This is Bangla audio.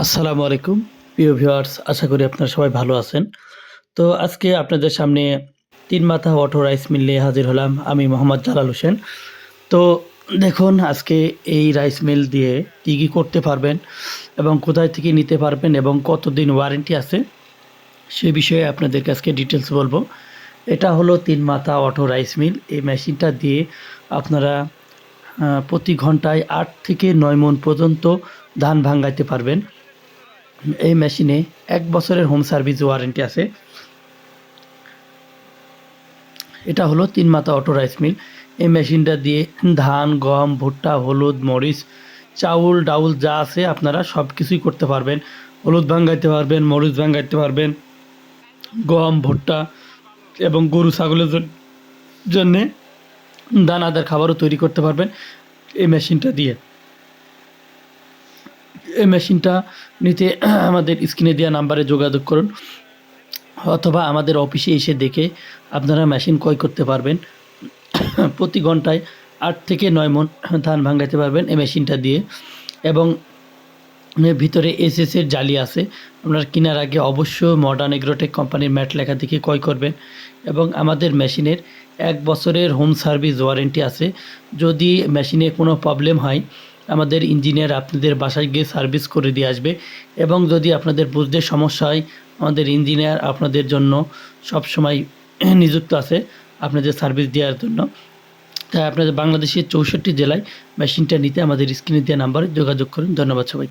আসসালামু আলাইকুম। প্রিয় ভিউয়ার্স, আশা করি আপনারা সবাই ভালো আছেন। তো আজকে আপনাদের সামনে তিন মাথা অটো রাইস মিল নিয়ে হাজির হলাম আমি মোহাম্মদ জালাল হোসেন। তো দেখুন, আজকে এই রাইস মিল দিয়ে কী কী করতে পারবেন এবং কোথায় থেকে নিতে পারবেন এবং কতদিন ওয়ারেন্টি আছে সে বিষয়ে আপনাদেরকে আজকে ডিটেলস বলব। এটা হলো তিন মাথা অটো রাইস মিল। এই মেশিনটা দিয়ে আপনারা প্রতি ঘন্টায় আট থেকে নয় মন পর্যন্ত ধান ভাঙ্গাইতে পারবেন। এই মেশিনে এক বছরের হোম সার্ভিস ওয়ারেন্টি আছে। এটা হলো তিন মাথা অটো রাইস মিল। এই মেশিনটা দিয়ে ধান, গম, ভুট্টা, হলুদ, মরিচ, চাউল, ডাউল যা আছে আপনারা সব কিছুই করতে পারবেন। হলুদ ভাঙ্গাইতে পারবেন, মরিচ ভাঙ্গাইতে পারবেন, গম, ভুট্টা এবং গরু, ছাগলের জন- জন্যে দানাদার খাবারও তৈরি করতে পারবেন এই মেশিনটা দিয়ে। এই মেশিনটা নিতে আমাদের স্ক্রিনে দেওয়া নাম্বারে যোগাযোগ করুন, অথবা আমাদের অফিসে এসে দেখে আপনারা মেশিন ক্রয় করতে পারবেন। প্রতি ঘন্টায় আট থেকে নয় মন ধান ভাঙাইতে পারবেন এই মেশিনটা দিয়ে। এবং ভিতরে এসএস এর জালি আছে, আপনার কেনার আগে অবশ্যই মডার্ন এগ্রোটেক কোম্পানির ম্যাট লেখা থেকে ক্রয় করবেন। এবং আমাদের মেশিনের এক বছরের হোম সার্ভিস ওয়ারেন্টি আছে। যদি মেশিনে কোনো প্রবলেম হয় আমাদের ইঞ্জিনিয়ার আপনাদের বাসায় গিয়ে সার্ভিস করে দিয়ে আসবে। এবং যদি আপনাদের বুঝতে সমস্যা হয়, আমাদের ইঞ্জিনিয়ার আপনাদের জন্য সব সময় নিযুক্ত আছে আপনাদের সার্ভিস দেওয়ার জন্য। তাই আপনাদের বাংলাদেশের চৌষট্টি জেলায় মেশিনটা নিতে, আমাদের স্ক্রিনে দেওয়া নাম্বারে যোগাযোগ করুন। ধন্যবাদ সবাই